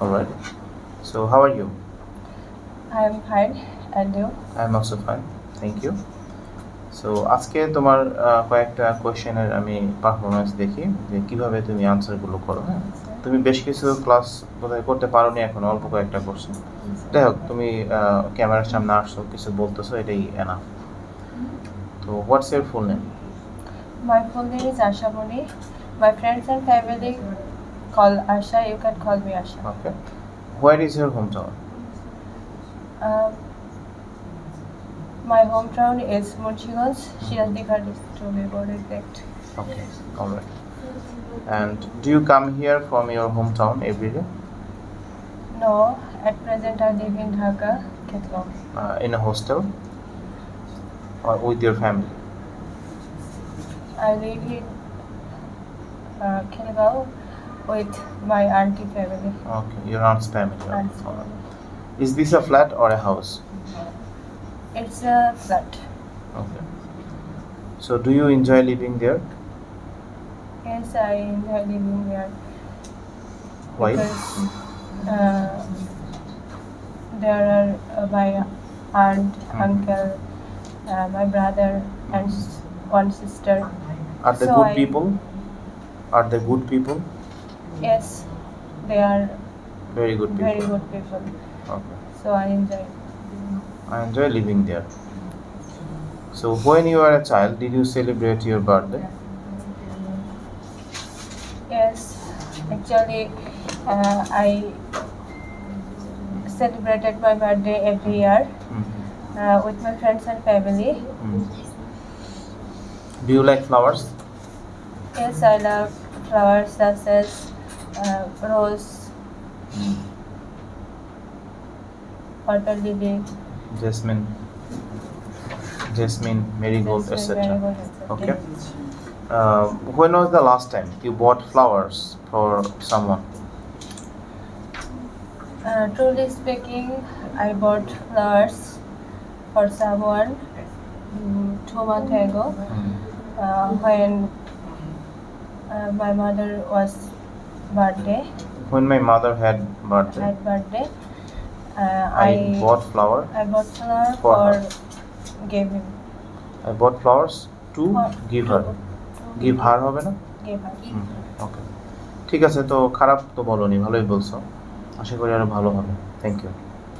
All right. So how are you? I am fine, and you? I am also fine. Thank you. So আজকে তোমার কয়েকটা কোয়েশ্চেনের আমি performance দেখি যে কীভাবে তুমি আনসারগুলো করো হ্যাঁ তুমি বেশ কিছু ক্লাস বোধহয় করতে পারোনি এখন অল্প কয়েকটা করছ যাই হোক তুমি ক্যামেরার সামনে আসছো কিছু বলতেছো এটাই এনাফ তো what's your full name full name is Asha Muni. My friends and family call Asha. You can call me Asha. Okay. Where is your hometown? Um, my hometown is Murchison. She has district to me about it. Okay, all right. And do you come here from your hometown every day? No, at present I live in Dhaka, Ketlong. Uh, in a hostel or with your family? I live in uh, Kilgau with my auntie family. Okay, your aunt's family. Aunt's family. Is this a flat or a house? It's a flat. Okay. So do you enjoy living there? Yes, I enjoy living there. Why? Because uh, there are uh, my aunt, Mhm. uncle, uh, my brother, and s- one sister. Are they So good I- people? Are they good people? Yes, they are Very good people. very good people. Okay. So I enjoy. I enjoy living there. So when you were a child, did you celebrate your birthday? Yes, actually, uh, I celebrated my birthday every year Mhm. uh, with my friends and family. Mm. Do you like flowers? Yes, I love flowers such as uh, rose, water lily, Jasmine, Jasmine, marigold, etc. Okay. Uh, when was the last time you bought flowers for someone? Uh, truly speaking, I bought flowers for someone mm, two months ago uh, when uh, my mother was birthday When my mother had birthday, had birthday. Uh, I, I bought flower. I bought flower For for, her. gave him I bought flowers to for- give her. to- Give her হবে না? give her. ওকে ঠিক আছে তো খারাপ তো বলনি ভালোই বলছো আশা করি আরও ভালো হবে থ্যাংক ইউ